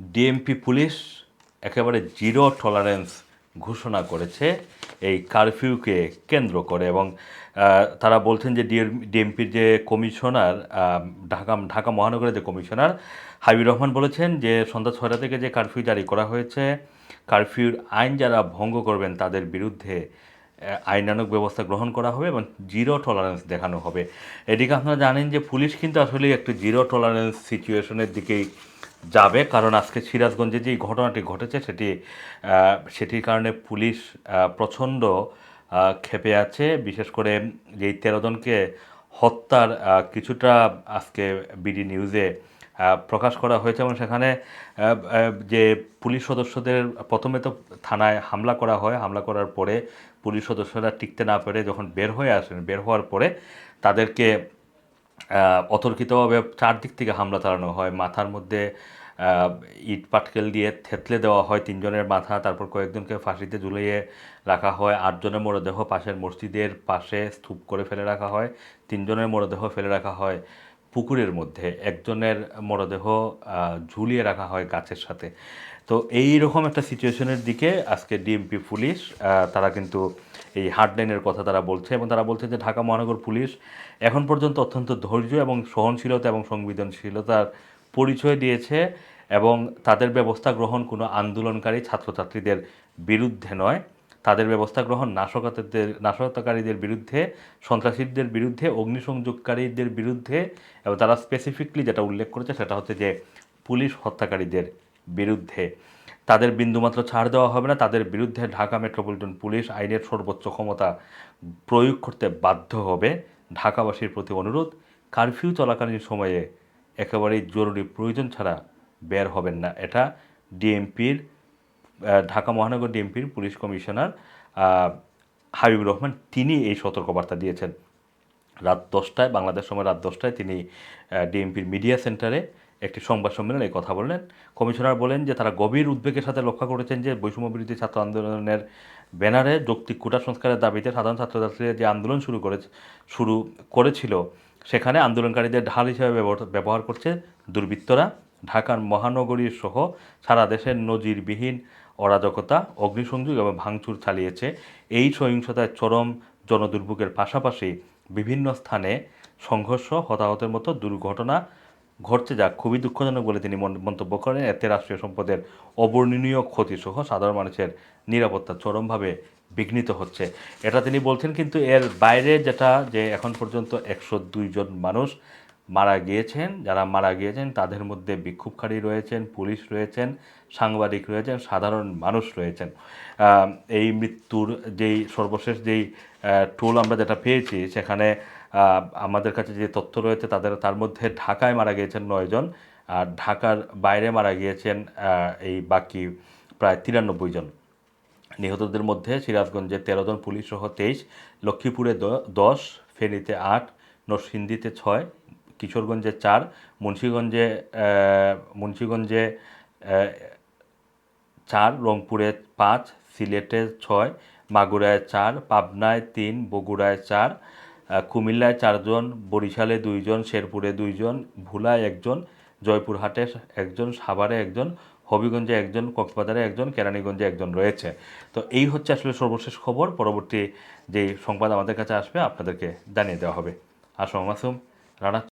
DMP police একেবারে zero tolerance ঘোষণা করেছে এই কারফিউকে কেন্দ্র করে এবং তারা বলছেন যে ডিএমপির যে কমিশনার ঢাকা ঢাকা মহানগরের যে কমিশনার হাবিব রহমান বলেছেন যে সন্ধ্যা ছয়টা থেকে যে কারফিউ জারি করা হয়েছে কারফিউর আইন যারা ভঙ্গ করবেন তাদের বিরুদ্ধে আহ, আইনানুগ ব্যবস্থা গ্রহণ করা হবে এবং জিরো টলারেন্স দেখানো হবে। এদিকে আপনারা জানেন যে পুলিশ কিন্তু আসলে একটু জিরো টলারেন্স সিচুয়েশনের দিকেই যাবে, কারণ আজকে সিরাজগঞ্জে যে ঘটনাটি ঘটেছে সেটি সেটির কারণে পুলিশ প্রচণ্ড ক্ষেপে আছে। বিশেষ করে যেই তেরো জনকে হত্যার কিছুটা আজকে বিডি নিউজে প্রকাশ করা হয়েছে এবং সেখানে যে পুলিশ সদস্যদের, প্রথমে তো থানায় হামলা করা হয়। হামলা করার পরে পুলিশ সদস্যরা টিকতে না পেরে যখন বের হয়ে আসেন, বের হওয়ার পরে তাদেরকে অতর্কিতভাবে চারদিক থেকে হামলা চালানো হয়। মাথার মধ্যে ইট পাটকেল দিয়ে থেতলে দেওয়া হয় তিনজনের মাথা, তারপর কয়েকজনকে ফাঁসিতে ঝুলিয়ে রাখা হয়। আটজনের মরদেহ পাশের মসজিদের পাশে স্তূপ করে ফেলে রাখা হয়, তিনজনের মরদেহ ফেলে রাখা হয়। পুকুরের মধ্যে একজনের মরদেহ ঝুলিয়ে রাখা হয় গাছের সাথে। তো এই রকম একটা সিচুয়েশনের দিকে আজকে ডিএমপি পুলিশ তারা কিন্তু এই হার্ডলাইনের কথা তারা বলছে এবং তারা বলছে যে ঢাকা মহানগর পুলিশ এখন পর্যন্ত অত্যন্ত ধৈর্য এবং সহনশীলতা এবং সংবেদনশীলতার পরিচয় দিয়েছে এবং তাদের ব্যবস্থা গ্রহণ কোনো আন্দোলনকারী ছাত্রছাত্রীদের বিরুদ্ধে নয়। তাদের ব্যবস্থা গ্রহণ নাশকতাদের, নাশকতাকারীদের বিরুদ্ধে, সন্ত্রাসীদের বিরুদ্ধে, অগ্নিসংযোগকারীদের বিরুদ্ধে, এবং তারা স্পেসিফিকলি যেটা উল্লেখ করেছে সেটা হচ্ছে যে পুলিশ হত্যাকারীদের বিরুদ্ধে। তাদের বিন্দুমাত্র ছাড় দেওয়া হবে না, তাদের বিরুদ্ধে ঢাকা মেট্রোপলিটন পুলিশ আইনের সর্বোচ্চ ক্ষমতা প্রয়োগ করতে বাধ্য হবে। ঢাকাবাসীর প্রতি অনুরোধ কারফিউ চলাকালীন সময়ে একেবারেই জরুরি প্রয়োজন ছাড়া বের হবেন না। এটা ডিএমপির ঢাকা মহানগর ডিএমপির পুলিশ কমিশনার হাবিবুর রহমান, তিনি এই সতর্কবার্তা দিয়েছেন। রাত দশটায়, বাংলাদেশ সময় রাত দশটায় তিনি ডিএমপির মিডিয়া সেন্টারে একটি সংবাদ সম্মেলনে এই কথা বললেন। কমিশনার বলেন যে, তারা গভীর উদ্বেগের সাথে লক্ষ্য করেছেন যে, বৈষম্য বিরোধী ছাত্র আন্দোলনের ব্যানারে যৌক্তিক কোটা সংস্কারের দাবিতে সাধারণ ছাত্রছাত্রীরা যে আন্দোলন শুরু করে শুরু করেছিল, সেখানে আন্দোলনকারীদের ঢাল হিসেবে ব্যবহার- ব্যবহার করছে দুর্বৃত্তরা। ঢাকার মহানগরী সহ সারা দেশের নজিরবিহীন অরাজকতা, অগ্নিসংযোগ এবং ভাঙচুর চালিয়েছে। এই সহিংসতায় চরম জনদুর্ভোগের পাশাপাশি বিভিন্ন স্থানে সংঘর্ষ, হতাহতের মতো দুর্ঘটনা ঘটছে যা খুবই দুঃখজনক বলে তিনি মন- মন্তব্য করেন। এতে রাষ্ট্রীয় সম্পদের অবর্ণনীয় ক্ষতিসহ সাধারণ মানুষের নিরাপত্তা চরমভাবে বিঘ্নিত হচ্ছে। এটা তিনি বলছেন, কিন্তু এর বাইরে যেটা, যে এখন পর্যন্ত একশো জন মানুষ মারা গিয়েছেন, যারা মারা গিয়েছেন তাদের মধ্যে বিক্ষোভকারী রয়েছেন, পুলিশ রয়েছেন, সাংবাদিক রয়েছেন, সাধারণ মানুষ রয়েছেন। এই মৃত্যুর যেই সর্বশেষ যেই টোল আমরা যেটা পেয়েছি, সেখানে আমাদের কাছে যে তথ্য রয়েছে তাদের, তার মধ্যে ঢাকায় মারা গিয়েছেন নয়জন আর ঢাকার বাইরে মারা গিয়েছেন এই বাকি প্রায় তিরানব্বই জন। নিহতদের মধ্যে সিরাজগঞ্জে তেরো জন, পুলিশ সহ তেইশ, লক্ষ্মীপুরে দশ, ফেনীতে আট, নরসিংদীতে ছয় কিশোরগঞ্জে চার, মুন্সীগঞ্জে মুন্সীগঞ্জে চার, রংপুরে পাঁচ, সিলেটে ছয়, মাগুরায় চার, পাবনায় তিন, বগুড়ায় চার কুমিল্লায় চারজন, বরিশালে দুইজন, শেরপুরে দুইজন, ভোলায় একজন, জয়পুরহাটে একজন, সাভারে একজন, হবিগঞ্জে একজন, কক্সবাজারে একজন, কেরানীগঞ্জে একজন রয়েছে। তো এই হচ্ছে আসলে সর্বশেষ খবর। পরবর্তী যে সংবাদ আমাদের কাছে আসবে, আপনাদেরকে জানিয়ে দেওয়া হবে। আসম মাসুম রানা